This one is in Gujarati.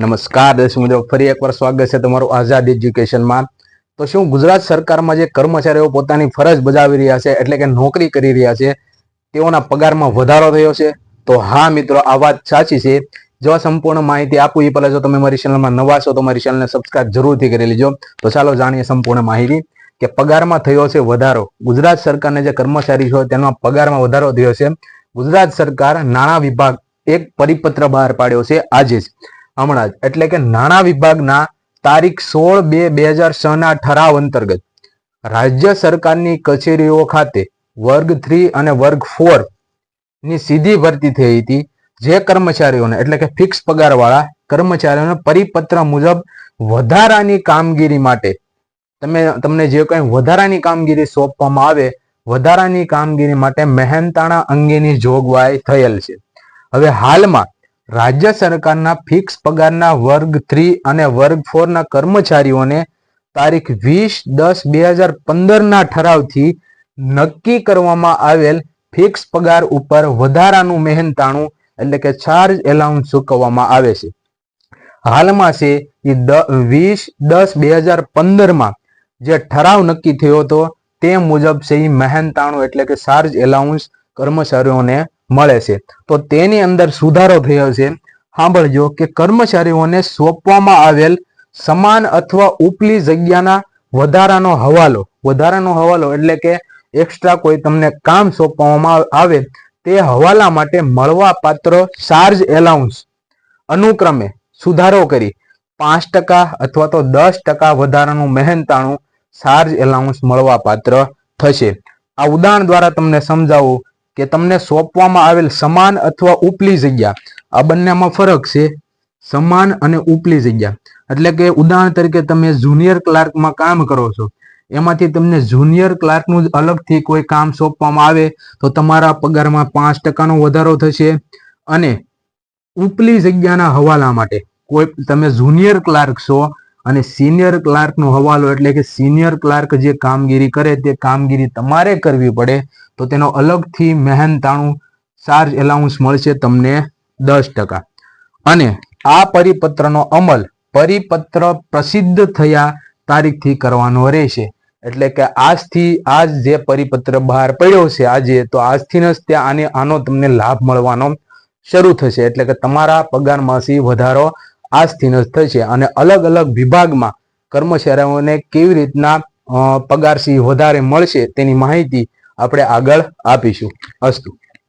નમસ્કાર, દર્શક મિત્રો, ફરી એકવાર સ્વાગત છે તમારું આઝાદ એજ્યુકેશનમાં. તો શું ગુજરાત સરકારમાં જે કર્મચારીઓ પોતાની ફરજ બજાવી રહ્યા છે, એટલે કે નોકરી કરી રહ્યા છે, તેઓના પગારમાં વધારો થયો છે? તો હા મિત્રો, આ વાત સાચી છે. જો સંપૂર્ણ માહિતી આપું, એ પહેલાં જો તમે મારી ચેનલમાં નવા છો, તો મારી ચેનલને સબસ્ક્રાઇબ જરૂરથી કરી લેજો. તો ચાલો જાણીએ સંપૂર્ણ માહિતી કે પગારમાં થયો છે વધારો. ગુજરાત સરકારના જે કર્મચારી છે, તેના પગારમાં વધારો થયો છે. ગુજરાત સરકાર નાણાં વિભાગ એક પરિપત્ર બહાર પાડ્યો છે આજે જ. હમણાં જ. એટલે કે નાણાં વિભાગના તારીખ સોળ બે બે હજાર છ ના ઠરાવ અંતર્ગત રાજ્ય સરકારની કચેરીઓ ખાતે વર્ગ થ્રી અને વર્ગ ફોરની સીધી ભરતી થઈ હતી. જે કર્મચારીઓને, એટલે કે ફિક્સ પગારવાળા કર્મચારીઓને પરિપત્ર મુજબ વધારાની કામગીરી માટે તમે, તમને જે કંઈ વધારાની કામગીરી સોંપવામાં આવે, વધારાની કામગીરી માટે મહેનતાણા અંગેની જોગવાઈ થયેલ છે. હવે હાલમાં રાજ્ય સરકારના ફિક્સ પગારના વર્ગ થ્રી અને વર્ગ ફોરના કર્મચારીઓને તારીખ વીસ દસ બે હજાર પંદરના ઠરાવથી નક્કી કરવામાં આવેલ ફિક્સ પગાર ઉપર વધારાનું મહેનતાણું એટલે કે ચાર્જ એલાઉન્સ ચૂકવવામાં આવે છે. હાલમાં છે એ વીસ દસ બે હજાર પંદરમાં જે ઠરાવ નક્કી થયો હતો તે મુજબ છે એ મહેનતાણું એટલે કે ચાર્જ એલાઉન્સ કર્મચારીઓને મળે છે. તો તેની અંદર સુધારો થયો છે. સાંભળજો કે કર્મચારીઓને સોંપવામાં આવેલ સમાન અથવા ઉપલી જગ્યાના વધારાનો હવાલો વધારાનો હવાલો એટલે કે એક્સ્ટ્રા કોઈ તમને કામ સોંપવામાં આવે તે હવાલા માટે મળવા પાત્ર ચાર્જ એલાઉન્સ અનુક્રમે સુધારો કરી પાંચ ટકા અથવા તો દસ ટકા વધારાનું મહેનતાણું ચાર્જ એલાઉન્સ મળવા પાત્ર થશે. આ ઉદાહરણ દ્વારા તમને સમજાવું કે તમને સોંપવામાં આવેલ સમાન અથવા ઉપલી જગ્યા, આ બંનેમાં ફરક છે, સમાન અને ઉપલી જગ્યા. એટલે કે ઉદાહરણ તરીકે તમે જુનિયર ક્લાર્કમાં કામ કરો છો, એમાંથી તમને જુનિયર ક્લાર્કનું જ અલગથી કોઈ કામ સોંપવામાં આવે, તો તમારા પગારમાં પાંચ ટકાનો વધારો થશે. અને ઉપલી જગ્યાના હવાલા માટે કોઈ, તમે જુનિયર ક્લાર્ક છો અને સિનિયર ક્લાર્કનો હવાલો એટલે કે સિનિયર ક્લાર્ક જે કામગીરી કરે તે કામગીરી તમારે કરવી પડે તો તેનો અલગથી મહેનતાણું ચાર્જ એલાઉન્સ મળશે તમને દસ ટકા. અને આ પરિપત્રનો અમલ પરિપત્ર પ્રસિદ્ધ થયા તારીખથી કરવાનો રહેશે. એટલે કે આજથી આજ જે પરિપત્ર બહાર પડ્યો છે આજે, તો આજથી જ ત્યાં આને આનો તમને લાભ મળવાનો શરૂ થશે. એટલે કે તમારા પગારમાંથી વધારો આજથી જ થશે. અને અલગ અલગ વિભાગમાં કર્મચારીઓને કેવી રીતના પગારથી વધારે મળશે તેની માહિતી આપણે આગળ આપીશું. અસ્તુ.